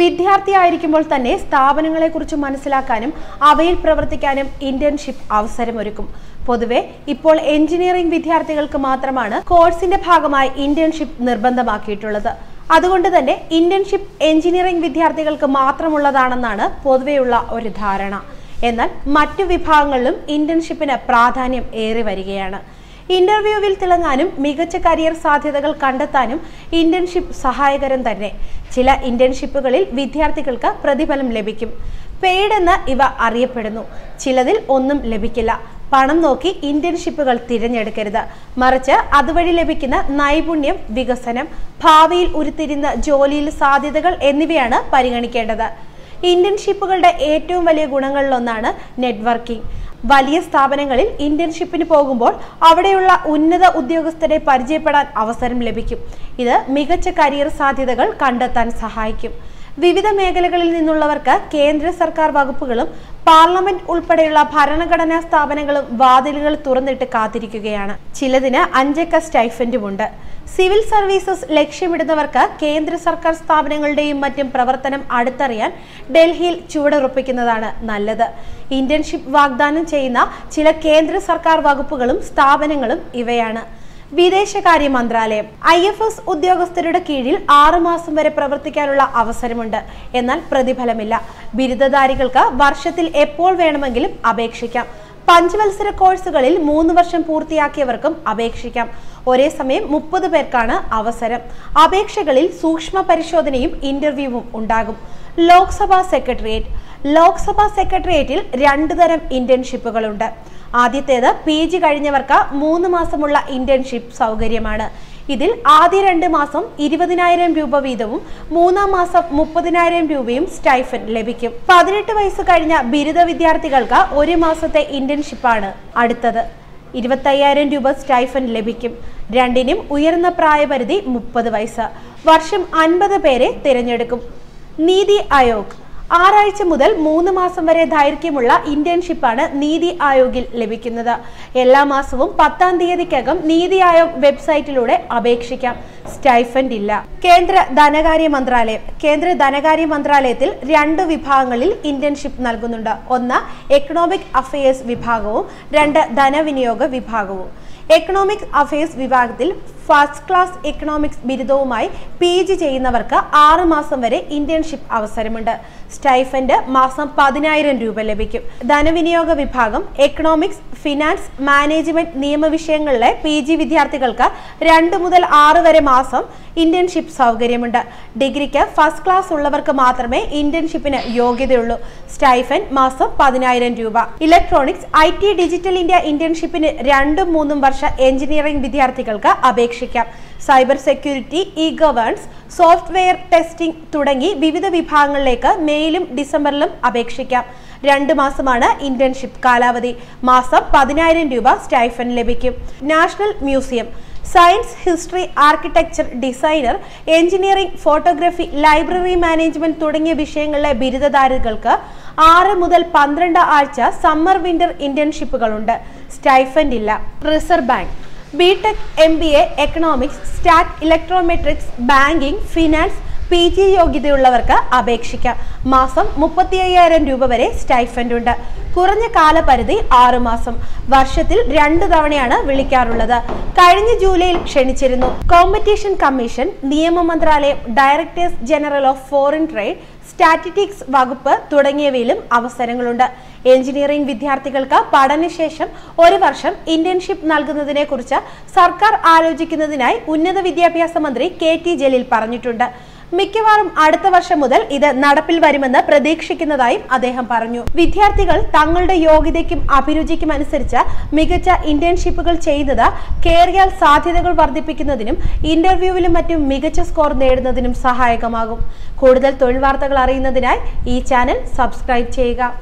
വിദ്യാർത്ഥിയായിരിക്കുമ്പോൾ തന്നെ സ്ഥാപനങ്ങളെക്കുറിച്ച് മനസ്സിലാക്കാനും അവയിൽ പ്രവർത്തിക്കാനും ഇന്റേൺഷിപ്പ് അവസരമൊരുക്കും. പൊതുവെ ഇപ്പോൾ എഞ്ചിനീയറിംഗ് വിദ്യാർത്ഥികൾക്ക് മാത്രമാണ് കോഴ്സിന്റെ ഭാഗമായി ഇന്റേൺഷിപ്പ് നിർബന്ധമാക്കിയിട്ടുള്ളത്. അതുകൊണ്ട് തന്നെ ഇന്റേൺഷിപ്പ് എഞ്ചിനീയറിംഗ് വിദ്യാർത്ഥികൾക്ക് മാത്രമുള്ളതാണെന്നാണ് പൊതുവെയുള്ള ഒരു ധാരണ. എന്നാൽ മറ്റു വിഭാഗങ്ങളിലും ഇന്റേൺഷിപ്പിന് പ്രാധാന്യം ഏറി വരികയാണ്. ഇന്റർവ്യൂവിൽ തിളങ്ങാനും മികച്ച കരിയർ സാധ്യതകൾ കണ്ടെത്താനും ഇന്റേൺഷിപ്പ് സഹായകരം തന്നെ. ചില ഇന്റേൺഷിപ്പുകളിൽ വിദ്യാർത്ഥികൾക്ക് പ്രതിഫലം ലഭിക്കും. പെയ്ഡെന്ന് ഇവ അറിയപ്പെടുന്നു. ചിലതിൽ ഒന്നും ലഭിക്കില്ല. പണം നോക്കി ഇന്റേൺഷിപ്പുകൾ തിരഞ്ഞെടുക്കരുത്. മറിച്ച് അതുവഴി ലഭിക്കുന്ന നൈപുണ്യം വികസനം ഭാവിയിൽ ഉരുത്തിരിയുന്ന ജോലിയിൽ സാധ്യതകൾ എന്നിവയാണ് പരിഗണിക്കേണ്ടത്. ഇന്റേൺഷിപ്പുകളുടെ ഏറ്റവും വലിയ ഗുണങ്ങളിലൊന്നാണ് നെറ്റ്വർക്കിംഗ്. വലിയ സ്ഥാപനങ്ങളിൽ ഇന്റേൺഷിപ്പിന് പോകുമ്പോൾ അവിടെയുള്ള ഉന്നത ഉദ്യോഗസ്ഥരെ പരിചയപ്പെടാൻ അവസരം ലഭിക്കും. ഇത് മികച്ച കരിയർ സാധ്യതകൾ കണ്ടെത്താൻ സഹായിക്കും. വിവിധ മേഖലകളിൽ നിന്നുള്ളവർക്ക് കേന്ദ്ര സർക്കാർ വകുപ്പുകളും പാർലമെന്റ് ഉൾപ്പെടെയുള്ള ഭരണഘടനാ സ്ഥാപനങ്ങളും വാതിലുകൾ തുറന്നിട്ട് കാത്തിരിക്കുകയാണ്. ചിലതിന് അഞ്ചക്ക സ്റ്റൈഫൻഡുമുണ്ട് സിവിൽ സർവീസസ് ലക്ഷ്യമിടുന്നവർക്ക് കേന്ദ്ര സർക്കാർ സ്ഥാപനങ്ങളുടെയും മറ്റും പ്രവർത്തനം അടുത്തറിയാൻ ഡൽഹിയിൽ ചുവടുറപ്പിക്കുന്നതാണ് നല്ലത്. ഇന്റേൺഷിപ്പ് വാഗ്ദാനം ചെയ്യുന്ന ചില കേന്ദ്ര സർക്കാർ വകുപ്പുകളും സ്ഥാപനങ്ങളും ഇവയാണ്. വിദേശകാര്യ മന്ത്രാലയം ഐ എഫ് എസ് ഉദ്യോഗസ്ഥരുടെ കീഴിൽ ആറുമാസം വരെ പ്രവർത്തിക്കാനുള്ള അവസരമുണ്ട്. എന്നാൽ പ്രതിഫലമില്ല. ബിരുദധാരികൾക്ക് വർഷത്തിൽ എപ്പോൾ വേണമെങ്കിലും അപേക്ഷിക്കാം. പഞ്ചവത്സര കോഴ്സുകളിൽ മൂന്ന് വർഷം പൂർത്തിയാക്കിയവർക്കും അപേക്ഷിക്കാം. ഒരേ സമയം മുപ്പത് പേർക്കാണ് അവസരം. അപേക്ഷകളിൽ സൂക്ഷ്മ പരിശോധനയും ഇന്റർവ്യൂവും ഉണ്ടാകും. ലോക്സഭാ സെക്രട്ടേറിയറ്റ്. ലോക്സഭാ സെക്രട്ടേറിയറ്റിൽ രണ്ടു തരം ഇന്റേൺഷിപ്പുകളുണ്ട്. ആദ്യത്തേത് പി ജി കഴിഞ്ഞവർക്ക് മൂന്ന് മാസമുള്ള ഇന്റേൺഷിപ്പ് സൗകര്യമാണ്. ഇതിൽ ആദ്യ രണ്ട് മാസം ഇരുപതിനായിരം രൂപ വീതവും മൂന്നാം മാസം മുപ്പതിനായിരം രൂപയും സ്റ്റൈഫൻ ലഭിക്കും. പതിനെട്ട് വയസ്സ് കഴിഞ്ഞ ബിരുദ വിദ്യാർത്ഥികൾക്ക് ഒരു മാസത്തെ ഇന്റേൺഷിപ്പാണ് അടുത്തത്. ഇരുപത്തയ്യായിരം രൂപ സ്റ്റൈഫൻ ലഭിക്കും. രണ്ടിനും ഉയർന്ന പ്രായപരിധി മുപ്പത് വയസ്സ്. വർഷം അൻപത് പേരെ തിരഞ്ഞെടുക്കും. നീതി ആയോഗ് ആറാഴ്ച മുതൽ മൂന്ന് മാസം വരെ ദൈർഘ്യമുള്ള ഇന്റേൺഷിപ്പാണ് നീതി ആയോഗിൽ ലഭിക്കുന്നത്. എല്ലാ മാസവും പത്താം തീയതിക്കകം നീതി ആയോഗ് വെബ്സൈറ്റിലൂടെ അപേക്ഷിക്കാം. സ്റ്റൈഫൻഡ് ഇല്ല. കേന്ദ്ര ധനകാര്യ മന്ത്രാലയം കേന്ദ്ര ധനകാര്യ മന്ത്രാലയത്തിൽ രണ്ട് വിഭാഗങ്ങളിൽ ഇന്റേൺഷിപ്പ് നൽകുന്നുണ്ട്. ഒന്ന് എക്കണോമിക് അഫയേഴ്സ് വിഭാഗവും രണ്ട് ധനവിനിയോഗ വിഭാഗവും. എക്കണോമിക്സ് അഫയേഴ്സ് വിഭാഗത്തിൽ ഫസ്റ്റ് ക്ലാസ് എക്കണോമിക്സ് ബിരുദവുമായി പി ജി ചെയ്യുന്നവർക്ക് ആറ് മാസം വരെ ഇന്റേൺഷിപ്പ് അവസരമുണ്ട്. സ്റ്റൈഫൻഡ് മാസം പതിനായിരം രൂപ ലഭിക്കും. ധനവിനിയോഗ വിഭാഗം എക്കണോമിക്സ് ഫിനാൻസ് മാനേജ്മെന്റ് നിയമവിഷയങ്ങളിലെ പി ജി വിദ്യാർത്ഥികൾക്ക് രണ്ട് മുതൽ ആറ് വരെ മാസം ഇന്റേൺഷിപ്പ് സൗകര്യമുണ്ട്. ഡിഗ്രിക്ക് ഫസ്റ്റ് ക്ലാസ് ഉള്ളവർക്ക് മാത്രമേ ഇന്റേൺഷിപ്പിന് യോഗ്യതയുള്ളൂ. സ്റ്റൈഫൻ മാസം പതിനായിരം രൂപ. Electronics I T digital India ഇന്റേൺഷിപ്പിന് രണ്ടും മൂന്നും വർഷ എഞ്ചിനീയറിംഗ് വിദ്യാർത്ഥികൾക്ക് അപേക്ഷിക്കാം. Cyber security e governance software testing തുടങ്ങി വിവിധ വിഭാഗങ്ങളിലേക്ക് മെയിലും ഡിസംബറിലും അപേക്ഷിക്കാം. രണ്ട് മാസമാണ് ഇന്റേൺഷിപ്പ് കാലാവധി. മാസം പതിനായിരം രൂപ സ്റ്റൈഫൻ ലഭിക്കും. National museum. Science history architecture designer engineering photography library management തുടങ്ങിയ വിഷയങ്ങളിലെ ബിരുദധാരികൾക്ക് ആറ് മുതൽ പന്ത്രണ്ട് ആഴ്ച സമ്മർ വിന്റർ ഇന്റേൺഷിപ്പുകളുണ്ട് സ്റ്റൈഫൻഡ് ഇല്ല. Reserve Bank BTech M B A economics stat econometrics banking finance P G യോഗ്യതയുള്ളവർക്ക് അപേക്ഷിക്കാം. മാസം മുപ്പത്തി അയ്യായിരം രൂപ വരെ സ്റ്റൈഫൻഡ് ഉണ്ട് കുറഞ്ഞ കാലപരിധി ആറു മാസം. വർഷത്തിൽ രണ്ട് തവണയാണ് വിളിക്കാറുള്ളത്. കഴിഞ്ഞ ജൂലൈയിൽ ക്ഷണിച്ചിരുന്നു. കോമ്പറ്റീഷൻ കമ്മീഷൻ നിയമ മന്ത്രാലയം Directors General of Foreign Trade statistics വകുപ്പ് തുടങ്ങിയവയിലും അവസരങ്ങളുണ്ട്. എഞ്ചിനീയറിംഗ് വിദ്യാർത്ഥികൾക്ക് പഠനശേഷം ഒരു വർഷം ഇന്റേൺഷിപ്പ് നൽകുന്നതിനെ കുറിച്ച് സർക്കാർ ആലോചിക്കുന്നതിനായി ഉന്നത വിദ്യാഭ്യാസ മന്ത്രി കെ ടി ജലീൽ പറഞ്ഞിട്ടുണ്ട്. മിക്കവാറും അടുത്ത വർഷം മുതൽ ഇത് നടപ്പിൽ വരുമെന്ന് പ്രതീക്ഷിക്കുന്നതായും അദ്ദേഹം പറഞ്ഞു. വിദ്യാർത്ഥികൾ തങ്ങളുടെ യോഗ്യതയ്ക്കും അഭിരുചിക്കും അനുസരിച്ച് മികച്ച ഇന്റേൺഷിപ്പുകൾ ചെയ്യുന്നത് കേറിയാൽ സാധ്യതകൾ വർദ്ധിപ്പിക്കുന്നതിനും ഇന്റർവ്യൂവിലും മറ്റും മികച്ച സ്കോർ നേടുന്നതിനും സഹായകമാകും. കൂടുതൽ തൊഴിൽ വാർത്തകൾ അറിയുന്നതിനായി ഈ ചാനൽ സബ്സ്ക്രൈബ് ചെയ്യുക.